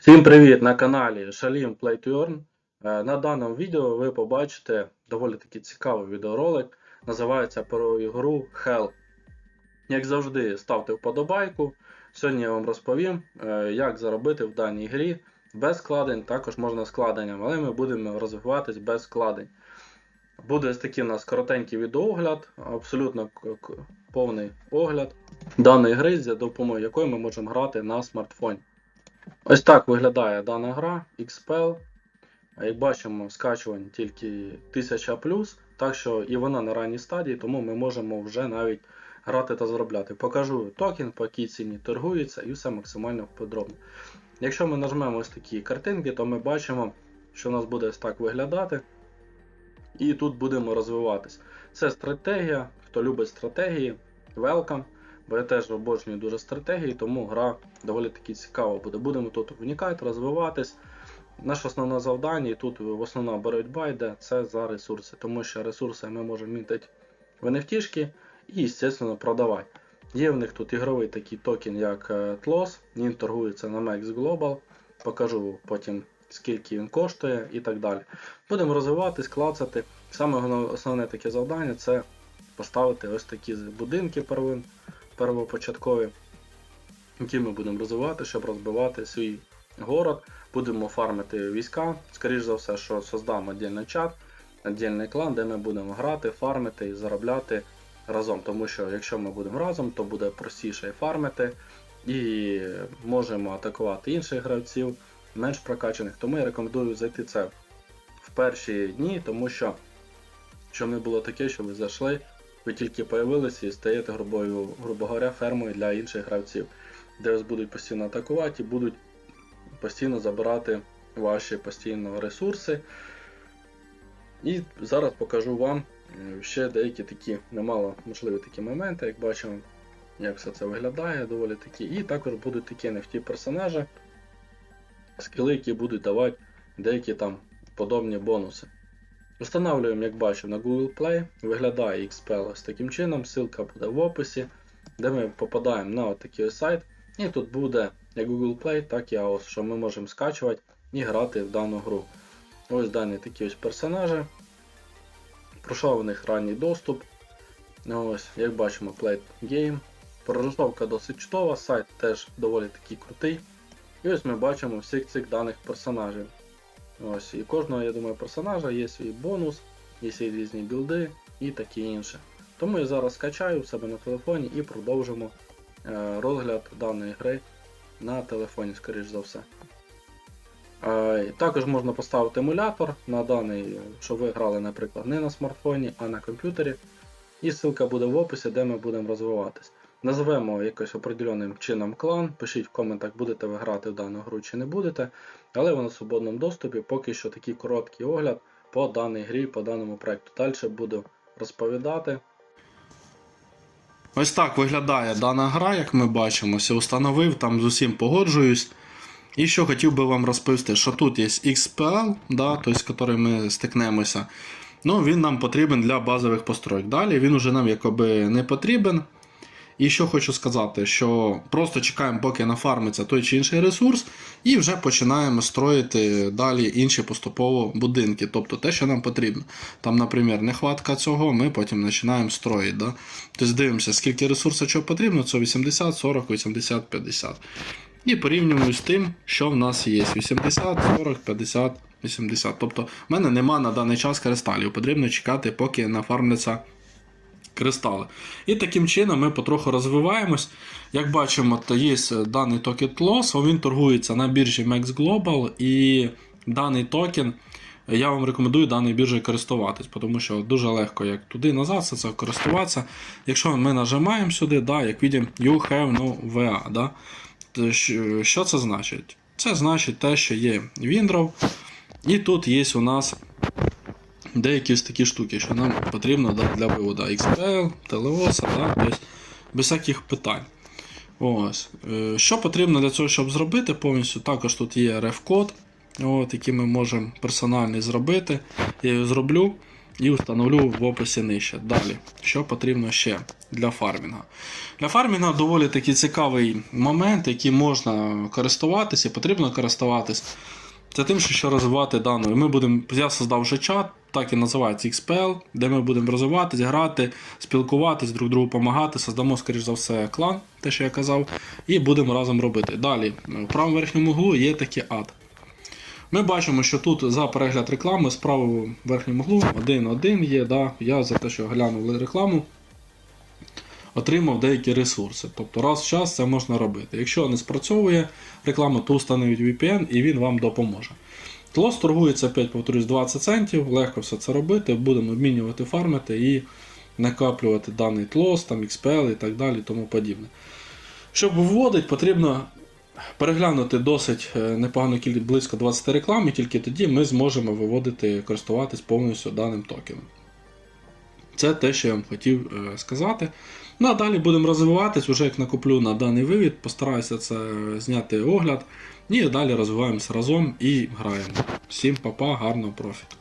Всім привіт на каналі Shalim Play. Е, На даному відео ви побачите доволі таки цікавий відеоролик. Називається про ігру Hell. Як завжди, ставте вподобайку. Сьогодні я вам розповім, е, як заробити в даній грі без складень, також можна складенням, але ми будемо розвиватись без складень. Буде ось такий у нас коротенький відеоогляд, абсолютно повний огляд даної гри, за допомогою якої ми можемо грати на смартфоні. Ось так виглядає дана гра XPL. Як бачимо, скачування тільки 1000 плюс, так що і вона на ранній стадії, тому ми можемо вже навіть грати та заробляти. Покажу токен, по якій ціні торгується і все максимально подробно. Якщо ми нажмемо ось такі картинки, то ми бачимо, що у нас буде ось так виглядати. І тут будемо розвиватись. Це стратегія. Хто любить стратегії, welcome. Бо я теж обожнюю дуже стратегії, тому гра доволі таки цікава буде. Будемо тут вникати, розвиватись. Наше основне завдання, і тут основна боротьба йде, це за ресурси. Тому що ресурси ми можемо мінтити в NFT і, звісно, продавати. Є в них тут ігровий такий токен, як е, TLOS, він торгується на Max Global. Покажу потім, скільки він коштує і так далі. Будемо розвиватись, клацати. Саме основне таке завдання це поставити ось такі будинки первин, первопочаткові, які ми будемо розвивати, щоб розбивати свій город. Будемо фармити війська. Скоріше за все, що создам віддільний чат, віддільний клан, де ми будемо грати, фармити і заробляти разом. Тому що якщо ми будемо разом, то буде простіше фармити і можемо атакувати інших гравців, менш прокачаних. Тому я рекомендую зайти це в перші дні, тому що щоб не було таке, що ви зайшли, ви тільки появилися і стаєте грубою, грубо говоря, фермою для інших гравців, де вас будуть постійно атакувати і будуть постійно забирати ваші постійно ресурси. І зараз покажу вам е, ще деякі такі немало можливі такі моменти, як бачимо, як все це виглядає, доволі такі. І також будуть такі NFT персонажі, скіли, які будуть давати деякі там подобні бонуси. Встановлюємо, як бачимо, на Google Play. Виглядає XPL ось таким чином. Ссылка буде в описі, де ми попадаємо на такий ось сайт. І тут буде як Google Play, так і AOS, що ми можемо скачувати і грати в дану гру. Ось дані такі ось персонажі. Пройшов в них ранній доступ. Ось, як бачимо, Play Game. Прорисовка досить чудова, сайт теж доволі такий крутий. І ось ми бачимо всіх цих даних персонажів. Ось, і кожного, я думаю, персонажа є свій бонус, є свої різні білди і таке інше. Тому я зараз скачаю в себе на телефоні і продовжимо е, розгляд даної гри на телефоні, скоріш за все. Також можна поставити емулятор на даний, щоб ви грали, наприклад, не на смартфоні, а на комп'ютері. І ссылка буде в описі, де ми будемо розвиватись. Назвемо якось определеним чином клан. Пишіть в коментах, будете ви грати в дану гру чи не будете. Але вона в свободному доступі, поки що такий короткий огляд по даній грі, по даному проекту. Далі буду розповідати. Ось так виглядає дана гра, як ми бачимо. Все установив, там з усім погоджуюсь. І що хотів би вам розповісти, що тут є XPL, да, той, з яким ми стикнемося. Ну, він нам потрібен для базових построїк. Далі він уже нам якоби не потрібен. І що хочу сказати, що просто чекаємо, поки нафармиться той чи інший ресурс, і вже починаємо строїти далі інші поступово будинки, тобто те, що нам потрібно. Там, наприклад, нехватка цього, ми потім починаємо строїти. Да? Тобто дивимося, скільки ресурсів чого потрібно, це 80, 40, 80, 50. І порівнюємо з тим, що в нас є: 80, 40, 50, 80. Тобто, в мене нема на даний час кристалів. Потрібно чекати, поки нафармляться кристали. І таким чином ми потроху розвиваємось. Як бачимо, то є даний токен TLOS, він торгується на біржі Max Global, і даний токен. Я вам рекомендую даною біржею користуватись, тому що дуже легко як туди назад все це користуватися. Якщо ми нажимаємо сюди, да, як бачимо, you have no VA. Да? То що- це значить? Це значить те, що є Windrow, і тут є у нас деякі ось такі штуки, що нам потрібно да, для виводу XPL, TLOS, да, тобто без всяких питань. Ось. Е, Що потрібно для цього, щоб зробити повністю? Також тут є от, який ми можемо персональний зробити. Я його зроблю. і встановлю в описі нижче. Далі, що потрібно ще для фармінга. Для фармінга доволі такий цікавий момент, яким можна користуватися, і потрібно користуватись. Це тим, що ще розвивати дану. Ми будемо, я создав вже чат, так і називається XPL, де ми будемо розвиватись, грати, спілкуватись, друг другу допомагати, создамо, скоріш за все, клан, те, що я казав, і будемо разом робити. Далі, в правому верхньому углу є такий ад. Ми бачимо, що тут за перегляд реклами справа в верхньому углу 1.1 є. Да, Я за те, що глянув рекламу, отримав деякі ресурси. Тобто раз в час це можна робити. Якщо не спрацьовує реклама, то установіть VPN і він вам допоможе. Тлос торгується 5, повторюсь, 20 центів, легко все це робити, будемо обмінювати, фармити і накаплювати даний тлос, там XPL і так далі, тому подібне. Щоб вводити, потрібно переглянути досить е, непогану кількість близько 20 реклам, і тільки тоді ми зможемо виводити, користуватись повністю даним токеном. Це те, що я вам хотів е, сказати. Ну а далі будемо розвиватись, вже як накоплю на даний вивід, постараюся це зняти огляд. І далі розвиваємося разом і граємо. Всім па-па, гарного профіту.